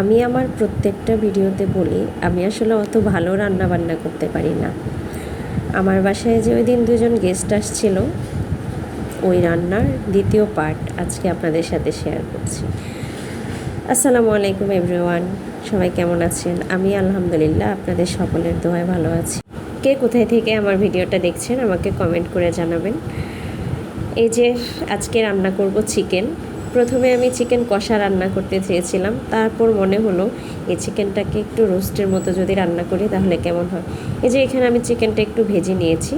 আমি আমার প্রত্যেকটা ভিডিওতে বলি, আমি আসলে অত ভালো রান্না বান্না করতে পারি না। আমার বাসায় যে ওই দিন দুজন গেস্ট আসছিল, ওই রান্নার দ্বিতীয় পার্ট আজকে আপনাদের সাথে শেয়ার করছি। আসসালামু আলাইকুম এভরিওয়ান সবাই কেমন আছেন? আমি আলহামদুলিল্লাহ আপনাদের সকলের দোয়ায় ভালো আছি। কে কোথায় থেকে আমার ভিডিওটা দেখছেন আমাকে কমেন্ট করে জানাবেন। এই যে আজকে রান্না করব চিকেন প্রথমে আমি চিকেন কষা রান্না করতে চেয়েছিলাম। তারপর মনে হলো, এই চিকেনটাকে একটু রোস্টের মতো যদি রান্না করি তাহলে কেমন হয়? এই যে এখানে আমি চিকেনটা একটু ভেজে নিয়েছি।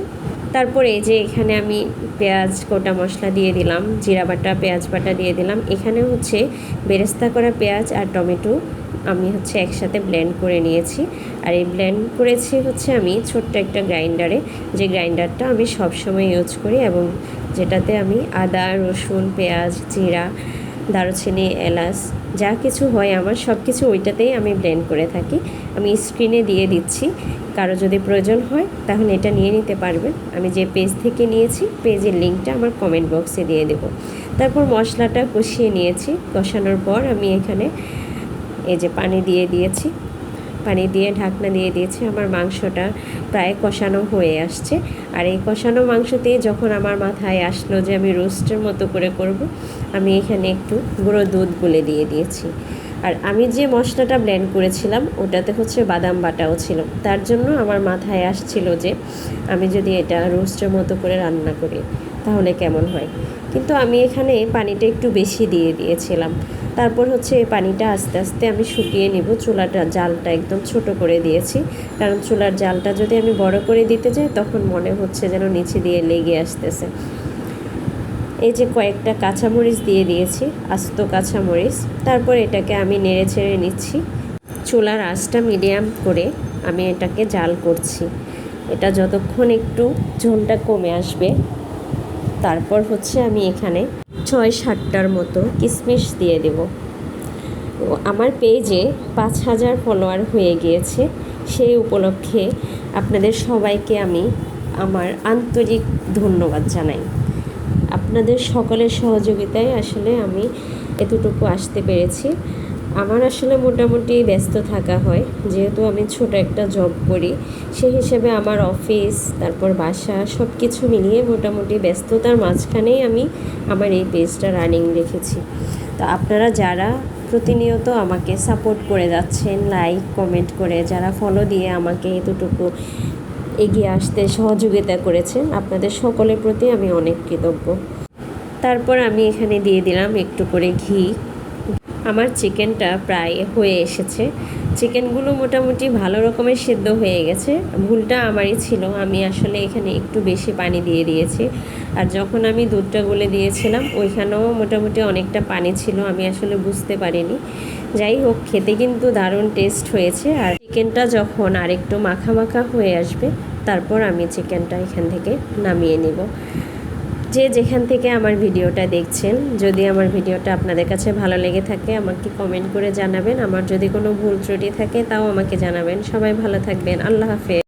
তারপর এই যে এখানে আমি পেঁয়াজ, গোটা মশলা দিয়ে দিলাম, জিরা বাটা, পেঁয়াজ বাটা দিয়ে দিলাম। এখানে হচ্ছে বেরেস্তা করা পেঁয়াজ আর টমেটো আমি হচ্ছে একসাথে ব্লেন্ড করে নিয়েছি। আর এই ব্লেন্ড করেছি হচ্ছে আমি ছোট্ট একটা গ্রাইন্ডারে। যে গ্রাইন্ডারটা আমি সবসময় ইউজ করি এবং যেটাতে আমি আদা, রসুন, পেঁয়াজ, জিরা দারুচিনি, এলাচ, যা কিছু হয় আমার সব কিছু ওইটাতেই আমি ব্লেন্ড করে থাকি। আমি স্ক্রিনে দিয়ে দিচ্ছি। কারও যদি প্রয়োজন হয়, তাহলে এটা নিয়ে নিতে পারবেন। আমি যে পেজ থেকে নিয়েছি পেজের লিঙ্কটা আমার কমেন্ট বক্সে দিয়ে দেব। তারপর মশলাটা কষিয়ে নিয়েছি। কষানোর পর আমি এখানে এই যে পানি দিয়ে দিয়েছি। পানি দিয়ে ঢাকনা দিয়ে দিয়েছি, আমার মাংসটা প্রায় কষানো হয়ে আসছে। আর এই কষানো মাংসতে যখন আমার মাথায় আসলো যে আমি রোস্টের মতো করে করব, আমি এখানে একটু গুঁড়ো দুধ গুলে দিয়ে দিয়েছি। আর আমি যে মশলাটা ব্লেন্ড করেছিলাম, ওটাতে হচ্ছে বাদাম বাটাও ছিল। তার জন্য আমার মাথায় আসছিল যে আমি যদি এটা রোস্টের মতো করে রান্না করি তাহলে কেমন হয়? কিন্তু আমি এখানে পানিটা একটু বেশি দিয়ে দিয়েছিলাম। তারপর হচ্ছে এই পানিটা আস্তে আস্তে আমি শুকিয়ে নিব। চুলাটা, জালটা একদম ছোট করে দিয়েছি। কারণ চুলার জালটা যদি আমি বড় করে দিতে যাই, তখন মনে হচ্ছে যেন নিচে দিয়ে লেগে আসতেছে। এই যে কয়েকটা কাঁচামরিচ দিয়ে দিয়েছি, আস্ত কাঁচামরিচ। তারপর এটাকে আমি নেড়ে ছেড়ে নিচ্ছি। চুলার আঁচটা মিডিয়াম করে আমি এটাকে জাল করছি। এটা যতক্ষণ একটু ঝোলটা কমে আসবে তারপর হচ্ছে আমি এখানে ছয় সাতটার মতো কিশমিশ দিয়ে দেব। আমার পেজে পাঁচ হাজার ফলোয়ার হয়ে গিয়েছে। সেই উপলক্ষে আপনাদের সবাইকে আমি আমার আন্তরিক ধন্যবাদ জানাই। আপনাদের সকলের সহযোগিতায় আসলে আমি এতটুকু আসতে পেরেছি। আমার আসলে মোটামুটি ব্যস্ত থাকা হয়। যেহেতু আমি ছোট একটা জব করি সেই হিসেবে আমার অফিস তারপর বাসা সব কিছু মিলিয়ে মোটামুটি ব্যস্ততার মাঝখানেই আমি আমার এই পেজটা রানিং রেখেছি। তো আপনারা যারা প্রতিনিয়ত আমাকে সাপোর্ট করে যাচ্ছেন লাইক কমেন্ট করে, যারা ফলো দিয়ে আমাকে এতটুকু এগিয়ে আসতে সহযোগিতা করেছেন, আপনাদের সকলের প্রতি আমি অনেক কৃতজ্ঞ। তারপর আমি এখানে দিয়ে দিলাম একটু করে ঘি। আমার চিকেনটা প্রায় হয়ে এসেছে। চিকেনগুলো মোটামুটি ভালো রকমের সেদ্ধ হয়ে গেছে। ভুলটা আমারই ছিল। আমি আসলে এখানে একটু বেশি পানি দিয়ে দিয়েছি। আর যখন আমি দুধটা গুলে দিয়েছিলাম, ওইখানেও মোটামুটি অনেকটা পানি ছিল। আমি আসলে বুঝতে পারিনি। যাই হোক, খেতে কিন্তু দারুণ টেস্ট হয়েছে। আর চিকেনটা যখন আরেকটু মাখা মাখা হয়ে আসবে, তারপর আমি চিকেনটা এখান থেকে নামিয়ে নিব। যে যেখান থেকে আমার ভিডিওটা দেখছেন, যদি আমার ভিডিওটা আপনাদের কাছে ভালো লেগে থাকে, আমাকে কমেন্ট করে জানাবেন। আমার যদি কোনো ভুল ত্রুটি থাকে, তাও আমাকে জানাবেন। সবাই ভালো থাকবেন। আল্লাহ হাফেজ।